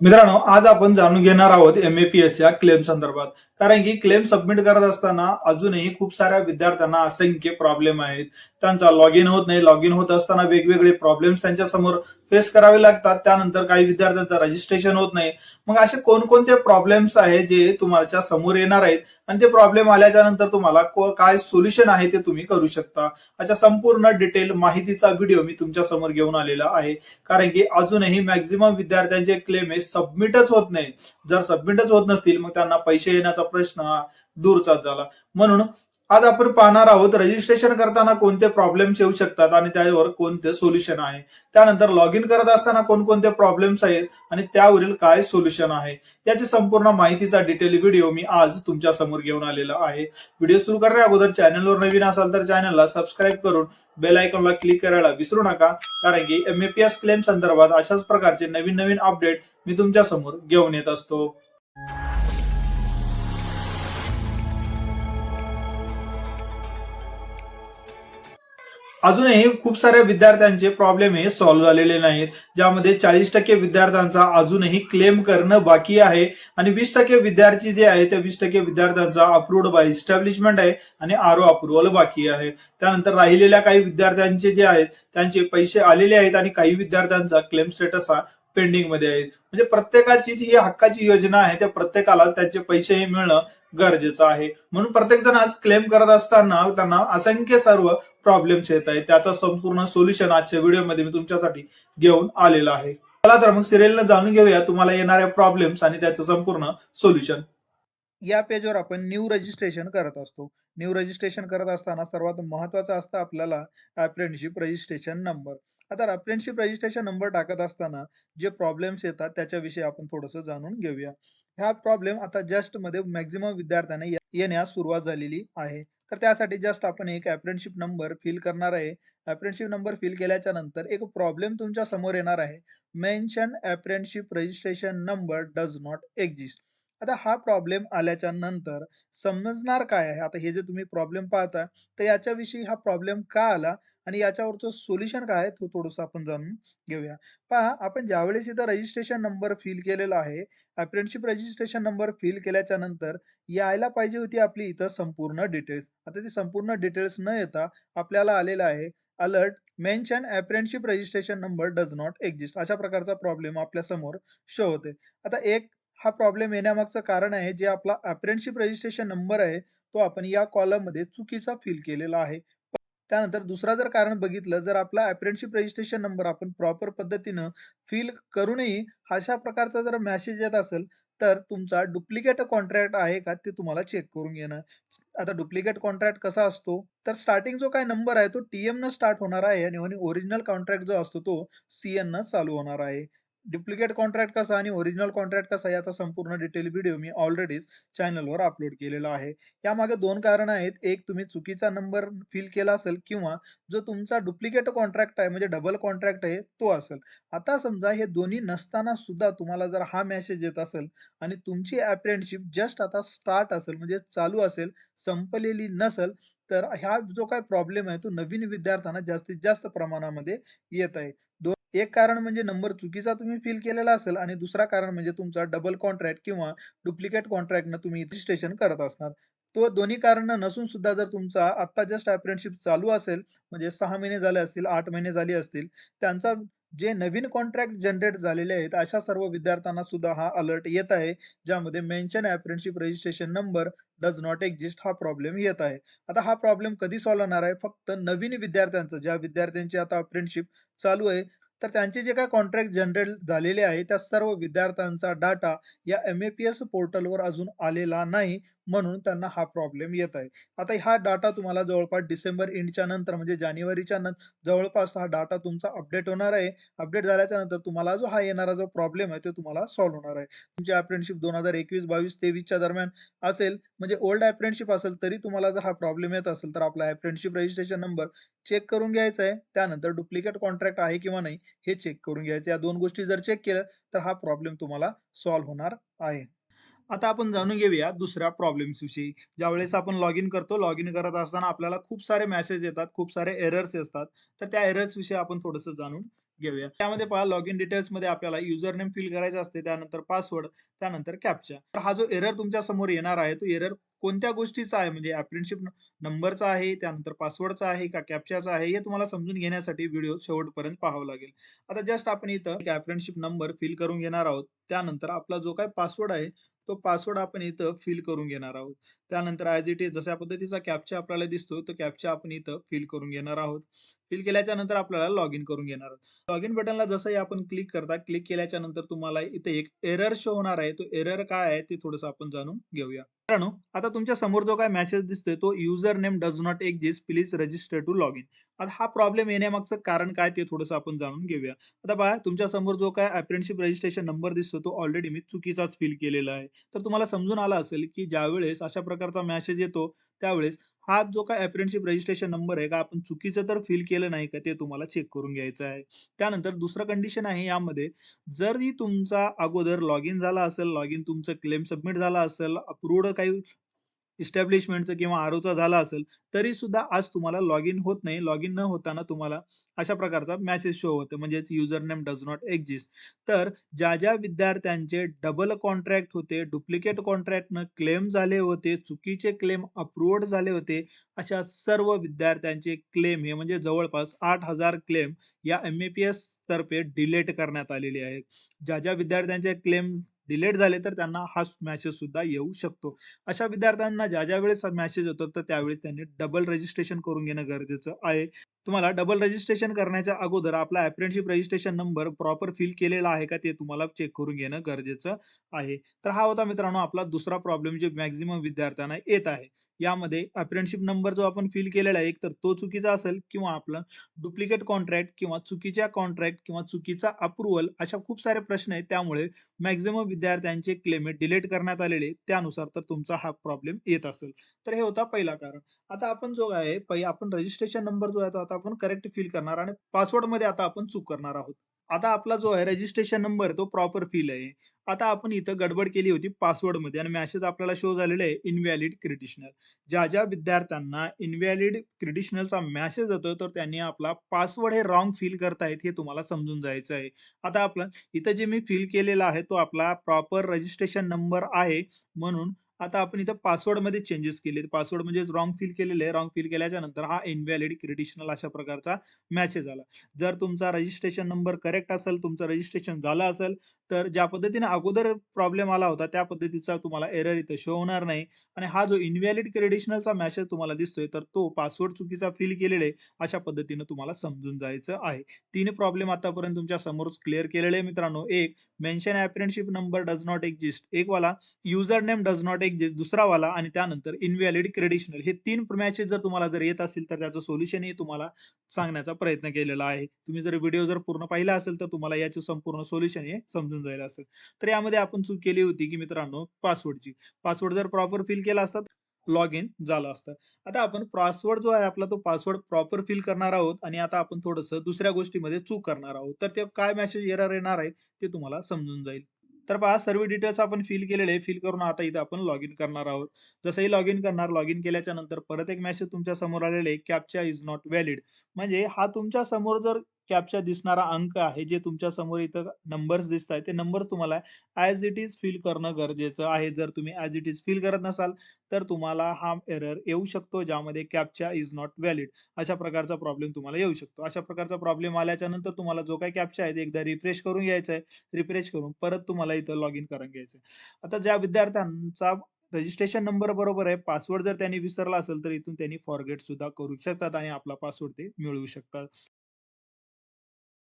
मित्रांनो आज आपण जाणून घेणार आहोत एमएपीएसच्या क्लेम संदर्भात. कारण की क्लेम सबमिट करत असताना अजूनही खूप साऱ्या विद्यार्थ्यांना असंख्य प्रॉब्लेम आहेत. त्यांचा लॉग इन होत नाही. लॉग इन होत असताना वेगवेगळे प्रॉब्लेम्स त्यांच्यासमोर फेस करावे लागतात. त्यानंतर काही विद्यार्थ्यांचं रजिस्ट्रेशन होत नाही. मग असे कोणकोणते प्रॉब्लेम्स आहेत जे तुम्हाला समोर येणार आहेत? आणि ते प्रॉब्लेम आल्याच्यानंतर तुम्हाला काय सोल्युशन आहे ते तुम्ही करू शकता. अशा संपूर्ण डिटेल माहितीचा व्हिडिओ मी तुमच्यासमोर घेऊन आलेला आहे. कारण की अजूनही मॅक्झिमम विद्यार्थ्यांचे क्लेम हे सबमिटच होत नाही. जर सबमिटच होत नसतील मग त्यांना पैसे येण्याचा प्रश्न हा दूरचाच झाला. म्हणून आज आपण पाहणार आहोत रजिस्ट्रेशन करताना कोणते प्रॉब्लेम्स येऊ शकतात आणि त्यावर कोणते सोल्युशन आहे. त्यानंतर लॉग इन करत असताना कोणकोणते प्रॉब्लेम्स आहेत आणि त्यावरील काय सोल्युशन आहे. याची संपूर्ण माहितीचा डिटेल व्हिडिओ मी आज तुमच्यासमोर घेऊन आलेला आहे. व्हिडिओ सुरू करण्या अगोदर चॅनलवर नवीन असाल तर चॅनलला सबस्क्राईब करून बेल आयकॉनला क्लिक करायला विसरू नका. कारण की एमएपीएस क्लेम संदर्भात अशाच प्रकारचे नवीन नवीन अपडेट मी तुमच्यासमोर घेऊन येत असतो. अजूनही खूप साऱ्या विद्यार्थ्यांचे प्रॉब्लेम हे सॉल्व्ह झालेले नाहीत ज्यामध्ये चाळीस टक्के विद्यार्थ्यांचा अजूनही क्लेम करणं बाकी आहे. आणि वीस टक्के विद्यार्थी जे आहे त्या वीस टक्के विद्यार्थ्यांचा अप्रूव्ड बाय इस्टॅब्लिशमेंट आहे आणि आरो अप्रुव्हल बाकी आहे. त्यानंतर राहिलेल्या काही विद्यार्थ्यांचे जे आहेत त्यांचे पैसे आलेले आहेत आणि काही विद्यार्थ्यांचा क्लेम स्टेटस हा पेंडिंगमध्ये आहेत. म्हणजे प्रत्येकाची जी ही हक्काची योजना आहे त्या प्रत्येकाला त्याचे पैसे हे मिळणं गरजेचं आहे. म्हणून प्रत्येक जण आज क्लेम करत असताना त्यांना असंख्य सर्व प्रॉब्लेम्स येत आहेत. त्याचा संपूर्ण सोल्युशन आजच्या व्हिडिओमध्ये मी तुमच्यासाठी घेऊन आलेला आहे. चला तर मग सिरियलनं जाणून घेऊया. तुम्हाला येणाऱ्या प्रॉब्लेम्स आणि त्याचं संपूर्ण सोल्युशन या पेजवर आपण न्यू रजिस्ट्रेशन करत असतो. न्यू रजिस्ट्रेशन करत असताना सर्वात महत्वाचं असतं आपल्याला अप्रेंटिशिप रजिस्ट्रेशन नंबर आता अप्रेंटिशिप रजिस्ट्रेशन नंबर टाकत असताना जे प्रॉब्लेम्स येतात त्याच्याविषयी आपण थोडंसं जाणून घेऊया. ह्या प्रॉब्लेम आता जस्टमध्ये मॅक्झिमम विद्यार्थ्यांना ये- येण्यास सुरुवात झालेली आहे. तर त्यासाठी जस्ट आपण एक अप्रेंटशिप नंबर फिल करणार आहे. अप्रेंटशिप नंबर फिल केल्याच्यानंतर एक प्रॉब्लेम तुमच्यासमोर येणार आहे. Mention apprenticeship registration number does not exist आता हा प्रॉब्लेम आल्याच्यानंतर समजणार काय आहे? आता हे जे तुम्ही प्रॉब्लेम पाहता तर याच्याविषयी हा प्रॉब्लेम का आला? आणि याच्यावरचं सोल्युशन काय आहे? तो थोडंसं आपण जाणून घेऊया. पहा आपण ज्यावेळेस इथं रजिस्ट्रेशन नंबर फिल केलेला आहे अप्रेंटिशिप रजिस्ट्रेशन नंबर फिल केल्याच्यानंतर यायला पाहिजे होती आपली इथं संपूर्ण डिटेल्स आता ती संपूर्ण डिटेल्स न येता आपल्याला आलेला आहे alert mention apprenticeship registration number does not exist अशा प्रकारचा प्रॉब्लेम आपल्यासमोर शो होते. आता एक हा प्रॉब्लेम येण्यामागचं कारण आहे जे आपला अप्रेंटशिप रजिस्ट्रेशन नंबर आहे तो आपण या कॉलममध्ये चुकीचा फिल केलेला आहे. त्यानंतर दुसरा जर कारण बघितलं जर आपला अप्रेंटशिप रजिस्ट्रेशन नंबर आपण प्रॉपर पद्धतीनं फिल करूनही अशा प्रकारचा जर मेसेज येत असेल तर तुमचा डुप्लिकेट कॉन्ट्रॅक्ट आहे का ते तुम्हाला चेक करून घेणं. आता डुप्लिकेट कॉन्ट्रॅक्ट कसा असतो? तर स्टार्टिंग जो काय नंबर आहे तो टीएम न स्टार्ट होणार आहे आणि ओरिजिनल कॉन्ट्रॅक्ट जो असतो तो सी न चालू होणार आहे. डुप्लिकेट कॉन्ट्रॅक्ट कसा आणि ओरिजिनल कॉन्ट्रॅक्ट कसा याचा संपूर्ण डिटेल व्हिडिओ मी ऑलरेडीच चॅनलवर अपलोड केलेला आहे. यामागे दोन कारण आहेत. एक तुम्ही चुकीचा नंबर फिल केला असेल किंवा जो तुमचा डुप्लिकेट कॉन्ट्रॅक्ट आहे म्हणजे डबल कॉन्ट्रॅक्ट आहे तो असेल. आता समजा हे दोन्ही नसताना सुद्धा तुम्हाला जर हा मेसेज येत असेल आणि तुमची अप्रेंटशिप जस्ट आता स्टार्ट असेल म्हणजे चालू असेल संपलेली नसेल तर ह्या जो काय प्रॉब्लेम आहे तो नवीन विद्यार्थ्यांना जास्तीत जास्त प्रमाणामध्ये येत आहे. दोन एक कारण म्हणजे नंबर चुकीचा तुम्ही फिल केलेला असेल आणि दुसरा कारण म्हणजे तुमचा डबल कॉन्ट्रॅक्ट किंवा डुप्लिकेट कॉन्ट्रॅक्टनं तुम्ही रजिस्ट्रेशन करत असणार. तो दोन्ही कारण नसून सुद्धा जर तुमचा आत्ता जस्ट अप्रेंटशिप चालू असेल म्हणजे सहा महिने झाले असतील आठ महिने झाले असतील त्यांचा जे नवीन कॉन्ट्रॅक्ट जनरेट झालेले आहेत अशा सर्व विद्यार्थ्यांना सुद्धा हा अलर्ट येत आहे ज्यामध्ये mention apprenticeship registration number does not exist हा प्रॉब्लेम येत आहे. आता हा प्रॉब्लेम कधी सॉल्व्ह होणार आहे? फक्त नवीन विद्यार्थ्यांचं ज्या विद्यार्थ्यांची आता अप्रेंटशिप चालू आहे तर त्यांचे जे काय कॉन्ट्रॅक्ट जनरेट झालेले आहे त्या सर्व विद्यार्थ्यांचा डाटा या एम ए पी एस पोर्टलवर अजून आलेला नाही. म्हणून त्यांना हा प्रॉब्लेम येत आहे. आता हा डाटा तुम्हाला जवळपास डिसेंबर एंडच्या नंतर म्हणजे जानेवारीच्या नंतर जवळपास हा डाटा तुमचा अपडेट होणार आहे. अपडेट झाल्याच्यानंतर तुम्हाला जो हा येणारा जो प्रॉब्लेम आहे तो तुम्हाला सॉल्व्ह होणार आहे. तुमची अप्रेंटशिप दोन हजार एकवीस बावीस तेवीसच्या दरम्यान असेल म्हणजे ओल्ड अप्रेंटशिप असेल तरी तुम्हाला जर हा प्रॉब्लेम येत असेल तर आपला अप्रेंटशिप रजिस्ट्रेशन नंबर चेक करून घ्यायचा आहे. त्यानंतर डुप्लिकेट कॉन्ट्रॅक्ट आहे किंवा नाही हे चेक करून घ्यायचं या दोन गोष्टी जर चेक केलं तर हा प्रॉब्लेम तुम्हाला सॉल्व्ह होणार आहे. आता आपण जाणून घेऊया दुसऱ्या प्रॉब्लेम्स विषयी. ज्यावेळेस आपण लॉग इन करतो लॉग इन करत असताना आपल्याला खूप सारे मेसेज येतात खूप सारे एरर्स असतात. तर त्या एरर्स विषयी आपण थोडंसं जाणून घेऊया. त्यामध्ये पहा लॉग इन डिटेल्समध्ये आपल्याला युजर नेम फिल करायचं असते त्यानंतर पासवर्ड त्यानंतर कॅप्चा तर हा जो एरर तुमच्यासमोर येणार आहे तो एरर कोणत्या गोष्टीचा आहे? म्हणजे अप्रेंटशिप नंबरचा आहे त्यानंतर पासवर्डचा आहे का कॅप्चाचा आहे हे तुम्हाला समजून घेण्यासाठी व्हिडिओ शेवटपर्यंत पाहावं लागेल. आता जस्ट आपण इथं अप्रेंटशिप नंबर फिल करून घेणार आहोत. त्यानंतर आपला जो काय पासवर्ड आहे तो पासवर्ड आपण इथं फिल करून घेणार आहोत. त्यानंतर ॲज इट इज जशा पद्धतीचा कॅप्चा आपल्याला दिसतो तो कॅप्चा आपण इथं फिल करून घेणार आहोत. फिल केल्याच्यानंतर आपल्याला लॉग इन करून घेणार. लॉग इन बटनला जसंही आपण क्लिक करता क्लिक केल्याच्यानंतर तुम्हाला इथे एक एरर शो होणार आहे. तो एरर काय आहे ते थोडंसं आपण जाणून घेऊया. मित्रांनो आता तुमच्यासमोर जो काय मेसेज दिसतोय तो user name does not exist please register to log in आता हा प्रॉब्लेम येण्यामागचं कारण काय ते थोडंसं आपण जाणून घेऊया. आता पहा तुमच्यासमोर जो काय अप्रेंटशिप रजिस्ट्रेशन नंबर दिसतो तो ऑलरेडी मी चुकीचाच फिल केलेला आहे. तर तुम्हाला समजून आला असेल की ज्यावेळेस अशा प्रकारचा मेसेज येतो त्यावेळेस हा जो काय अप्रेंटशिप रजिस्ट्रेशन नंबर आहे का आपण चुकीचं तर फिल केलं नाही का ते तुम्हाला चेक करून घ्यायचं आहे. त्यानंतर दुसरं कंडिशन आहे यामध्ये जरी तुमचा अगोदर लॉग इन झाला असेल लॉग इन तुमचं क्लेम सबमिट झाला असेल अप्रूव्ड काही इस्टॅब्लिशमेंटचं किंवा आरोचा झाला असेल तरी सुद्धा आज तुम्हाला लॉग इन होत नाही. लॉग इन न होताना तुम्हाला अशा प्रकारचा मॅसेज शो होतो. म्हणजेच user name does not exist तर ज्या ज्या विद्यार्थ्यांचे डबल कॉन्ट्रॅक्ट होते डुप्लिकेट कॉन्ट्रॅक्टनं क्लेम झाले होते चुकीचे क्लेम अप्रूव्ड झाले होते अशा सर्व विद्यार्थ्यांचे क्लेम हे म्हणजे जवळपास आठ हजार क्लेम या एम ए पी एस तर्फे डिलेट करण्यात आलेले आहेत. ज्या ज्या विद्यार्थ्यांचे क्लेम्स डिलेट झाले तर त्यांना हा मॅसेज सुद्धा येऊ शकतो. अशा विद्यार्थ्यांना ज्या ज्या वेळेस मॅसेज होतो तर त्यावेळेस त्यांनी डबल रजिस्ट्रेशन करून घेणं गरजेचं आहे. तुम्हाला डबल रजिस्ट्रेशन करण्याच्या अगोदर आपला apprenticeship registration number proper fill केलेला आहे का ते तुम्हाला चेक करून घेणं गरजेचं आहे. तर हा होता मित्रांनो आपला दुसरा प्रॉब्लेम जे मॅक्झिमम विद्यार्थ्यांना येत आहे. यामध्ये अप्रेंटशिप नंबर जो आपण फिल केलेला आहे एक तर तो चुकीचा असेल किंवा आपलं डुप्लिकेट कॉन्ट्रॅक्ट किंवा चुकीच्या कॉन्ट्रॅक्ट किंवा चुकीचा अप्रुव्हल अशा खूप सारे प्रश्न आहेत. त्यामुळे मॅक्झिमम विद्यार्थ्यांचे क्लेमेट डिलीट करण्यात आलेले त्यानुसार तर तुमचा हा प्रॉब्लेम येत असेल. तर हे होता पहिला कारण. आता आपण जो आहे आपण रजिस्ट्रेशन नंबर जो आहे तो आता आपण करेक्ट फिल करणार आणि पासवर्डमध्ये आता आपण चूक करणार आहोत. आता आपला जो आहे रजिस्ट्रेशन नंबर तो प्रॉपर फिल आहे. आता आपण इथं गडबड केली होती पासवर्डमध्ये आणि मॅसेज आपल्याला शो झालेला आहे इनव्हॅलिड क्रिडिशनल ज्या ज्या विद्यार्थ्यांना इनव्हॅलिड क्रिडिशनलचा मॅसेज येतो तर त्यांनी आपला पासवर्ड हे रॉंग फिल करतायत हे तुम्हाला समजून जायचं आहे. आता आपलं इथं जे मी फिल केलेला आहे तो आपला प्रॉपर रजिस्ट्रेशन नंबर आहे. म्हणून आता आपण इथं पासवर्डमध्ये चेंजेस केले पासवर्ड म्हणजे रॉंग फिल केलेले आहे. रॉंग फिल केल्याच्यानंतर हा इनव्हॅलिड क्रेडिशनल अशा प्रकारचा मेसेज आला. जर तुमचा रजिस्ट्रेशन नंबर करेक्ट असेल तुमचं रजिस्ट्रेशन झालं असेल तर ज्या पद्धतीने अगोदर प्रॉब्लेम आला होता त्या पद्धतीचा तुम्हाला एरर इथं शो होणार नाही. आणि हा जो इनव्हॅलिड क्रेडिशनलचा मेसेज तुम्हाला दिसतोय तर तो पासवर्ड चुकीचा फिल केलेला आहे अशा पद्धतीने तुम्हाला समजून जायचं आहे. तीन प्रॉब्लेम आतापर्यंत तुमच्यासमोर क्लिअर केलेले आहे मित्रांनो. एक mention apprenticeship number does not exist एक वाला युजर नेम डज नॉट एक दुसरा वाला आणि त्यानंतर इनव्हॅलिड क्रेडिशनल हे तीन मॅसेज जर तुम्हाला जर येत असेल तर त्याचं सोल्युशन हे तुम्हाला सांगण्याचा प्रयत्न केलेला आहे. तुम्ही जर व्हिडिओ जर पूर्ण पाहिला असेल तर तुम्हाला याचे संपूर्ण सोल्युशन हे समजून जाईल असेल तर यामध्ये आपण चूक केली होती की मित्रांनो पासवर्डची पासवर्ड जर प्रॉपर फिल केला असता लॉग इन झालं असतं. आता आपण पासवर्ड जो आहे आपला तो पासवर्ड प्रॉपर फिल करणार आहोत आणि आता आपण थोडंसं दुसऱ्या गोष्टीमध्ये चूक करणार आहोत. तर ते काय मेसेज एरर येणार आहे ते तुम्हाला समजून जाईल. तर पहा सर्व डिटेल्स आपण फिल केलेले फिल करून आता इथं आपण लॉग इन करणार आहोत. जसंही लॉग इन करणार लॉग इन केल्याच्यानंतर परत एक मेसेज तुमच्यासमोर आलेले कॅप्चा इज नॉट व्हॅलिड म्हणजे हा तुमच्यासमोर जर कॅप्चा दिसणारा अंक आहे जे तुमच्यासमोर इथं नंबर्स दिसत आहेत ते नंबर तुम्हाला ॲज इट इज फिल करणं गरजेचं आहे. जर तुम्ही ॲज इट इज फिल करत नसाल तर तुम्हाला हा एरर येऊ शकतो ज्यामध्ये कॅप्चा इज नॉट व्हॅलिड अशा प्रकारचा प्रॉब्लेम तुम्हाला येऊ शकतो. अशा प्रकारचा प्रॉब्लेम आल्याच्यानंतर तुम्हाला जो काही कॅप्चा आहे ते एकदा रिफ्रेश करून घ्यायचा आहे. रिफ्रेश करून परत तुम्हाला इथं लॉग इन करून घ्यायचं आहे. आता ज्या विद्यार्थ्यांचा रजिस्ट्रेशन नंबर बरोबर आहे पासवर्ड जर त्यांनी विसरला असेल तर इथून त्यांनी फॉरगेट सुद्धा करू शकतात आणि आपला पासवर्ड ते मिळवू शकतात.